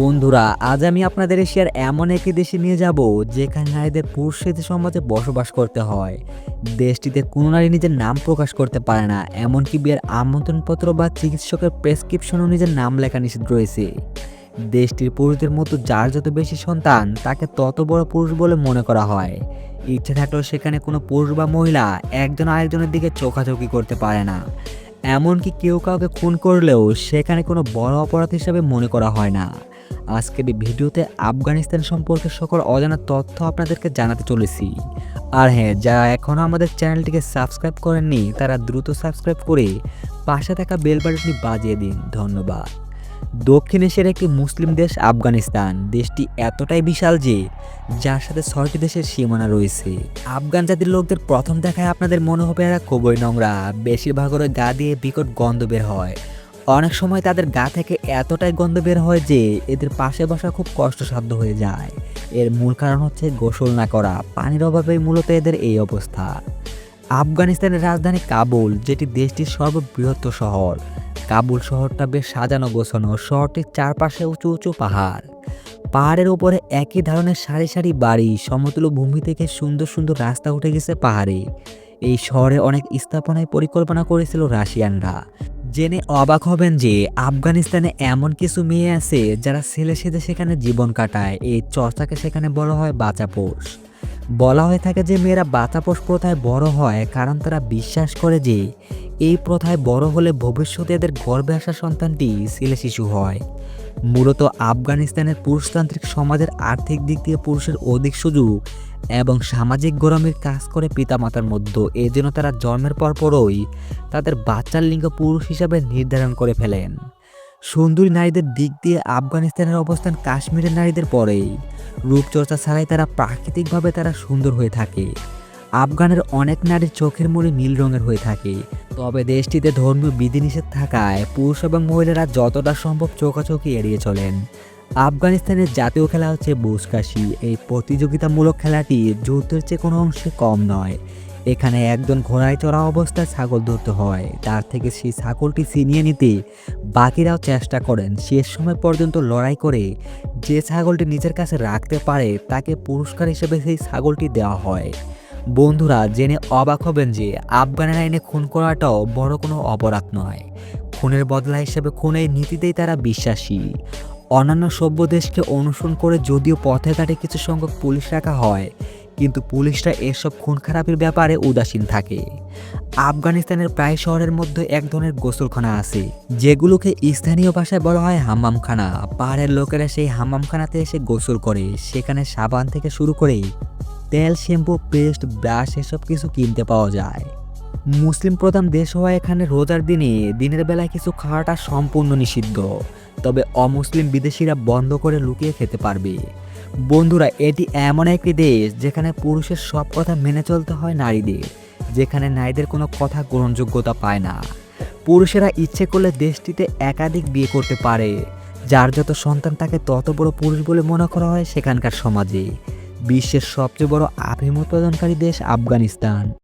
বন্ধুরা, আজ আমি আপনাদের এশিয়ার এমন একটি দেশে নিয়ে যাব যেখানে নারীদের পুরুষের সমাজে বসবাস করতে হয়। দেশটিতে কোনো নারী নিজের নাম প্রকাশ করতে পারে না, এমনকি বিয়ের আমন্ত্রণপত্র বা চিকিৎসকের প্রেসক্রিপশনও নিজের নাম লেখা নিষেধ রয়েছে। দেশটির পুরুষদের মতো যার যত বেশি সন্তান, তাকে তত বড় পুরুষ বলে মনে করা হয়। ইচ্ছে থাকলেও সেখানে কোনো পুরুষ বা মহিলা একজন আরেকজনের দিকে চোখাচোখি করতে পারে না। এমনকি কেউ কাউকে খুন করলেও সেখানে কোনো বড় অপরাধ হিসাবে মনে করা হয় না। আজকের এই ভিডিওতে আফগানিস্তান সম্পর্কে সকল অজানা তথ্য আপনাদেরকে জানাতে চলেছি। আর হ্যাঁ যারা এখনও আমাদের চ্যানেলটিকে সাবস্ক্রাইব করেননি, তারা দ্রুত সাবস্ক্রাইব করে পাশে থাকা বেল বাটনটি বাজিয়ে দিন। ধন্যবাদ। দক্ষিণ এশিয়ার একটি মুসলিম দেশ আফগানিস্তান। দেশটি এতটাই বিশাল যে, যার সাথে ছয়টি দেশের সীমানা রয়েছে। আফগান জাতির লোকদের প্রথম দেখায় আপনাদের মনে হবে এরা খুবই নোংরা। বেশিরভাগ ওরা গা দিয়ে বিকট গন্ধ বের হয়। অনেক সময় তাদের গা থেকে এতটাই গন্ধ বের হয় যে, এদের পাশে বসা খুব কষ্টসাধ্য হয়ে যায়। এর মূল কারণ হচ্ছে গোসল না করা। পানির অভাবেই মূলত এদের এই অবস্থা। আফগানিস্তানের রাজধানী কাবুল, যেটি দেশটির সর্ববৃহৎ শহর কাবুল শহরটা বেশ সাজানো গোছানো, শহরটির চারপাশে উঁচু উঁচু পাহাড়। পাহাড়ের উপরে একই ধরনের সারি সারি বাড়ি, সমতল ভূমি থেকে সুন্দর সুন্দর রাস্তা উঠে গেছে পাহাড়ে। এই শহরে অনেক স্থাপনায় পরিকল্পনা করেছিল রাশিয়ানরা। জেনে অবাক হবেন যে, আফগানিস্তানে এমন কিছু মেয়ে আছে যারা ছেলে সেজে সেখানে জীবন কাটায়, এই চর্চাকে সেখানে বলা হয় বাঁচাপোষ। বলা হয়ে থাকে যে, মেয়েরা বাঁচাপোষ প্রথায় বড় হয় কারণ তারা বিশ্বাস করে যে এই প্রথায় বড় হলে ভবিষ্যতে এদের গর্ভে আসা সন্তানটি ছেলে শিশু হয়। মূলত আফগানিস্তানের পুরুষতান্ত্রিক সমাজের আর্থিক দিক দিয়ে পুরুষের অধিক সুযোগ এবং সামাজিক গরমের কাজ করে পিতামাতার মধ্যে। এই জন্য তারা জন্মের পরপরই তাদের বাচ্চার লিঙ্গ পুরুষ হিসাবে নির্ধারণ করে ফেলেন। সুন্দরী নারীদের দিক দিয়ে আফগানিস্তানের অবস্থান কাশ্মীরের নারীদের পরেই। রূপচর্চা ছাড়াই তারা প্রাকৃতিকভাবে তারা সুন্দর হয়ে থাকে। আফগানের অনেক নারীর চোখের মুড়ি নীল রঙের হয়ে থাকে। তবে দেশটিতে ধর্মীয় বিধিনিষেধ থাকায় পুরুষ এবং মহিলারা যতটা সম্ভব চোখাচোখি এড়িয়ে চলেন। আফগানিস্তানের জাতীয় খেলা হচ্ছে বুসকাশি। এই প্রতিযোগিতামূলক খেলাটি যুদ্ধের চেয়ে কোনো অংশে কম নয়। এখানে একজন ঘোড়ায় চড়া অবস্থায় ছাগল ধরতে হয়। তার থেকে সেই ছাগলটি ছিনিয়ে নিতে বাকিরাও চেষ্টা করেন। শেষ সময় পর্যন্ত লড়াই করে যে ছাগলটি নিজের কাছে রাখতে পারে, তাকে পুরস্কার হিসেবে সেই ছাগলটি দেওয়া হয়। বন্ধুরা জেনে অবাক হবেন যে আফগানের আইনে খুন করাটাও বড় কোনো অপরাধ নয়। খুনের বদলা হিসেবে খুনের নীতিতেই তারা বিশ্বাসী। অন্যান্য সভ্য দেশকে অনুসরণ করে যদিও পথে ঘাটে কিছু সংখ্যক পুলিশ রাখা হয়, কিন্তু পুলিশরা এসব খুন খারাপের ব্যাপারে উদাসীন থাকে। আফগানিস্তানের প্রায় শহরের মধ্যে এক ধরনের গোসলখানা আছে, যেগুলোকে স্থানীয় ভাষায় বলা হয় হাম্মামখানা। পাহাড়ের লোকেরা সেই হাম্মামখানাতে এসে গোসল করে, সেখানে সাবান থেকে শুরু করে তেল শ্যাম্পু পেস্ট, ব্রাশ এসব কিছু কিনতে পাওয়া যায়। মুসলিম প্রধান দেশ হওয়া এখানে রোজার দিনে দিনের বেলায় কিছু খাওয়াটা সম্পূর্ণ নিষিদ্ধ। তবে অমুসলিম বিদেশিরা বন্ধ করে লুকিয়ে খেতে পারবে। বন্ধুরা, এটি এমন একটি দেশ যেখানে পুরুষের সব কথা মেনে চলতে হয় নারীদের, যেখানে নারীদের কোনো কথা গ্রহণযোগ্যতা পায় না। পুরুষেরা ইচ্ছে করলে দেশটিতে একাধিক বিয়ে করতে পারে। যার যত সন্তান তাকে তত বড় পুরুষ বলে মনে করা হয় সেখানকার সমাজে। বিশ্বের সবচেয়ে বড় আফিম উৎপাদনকারী দেশ আফগানিস্তান।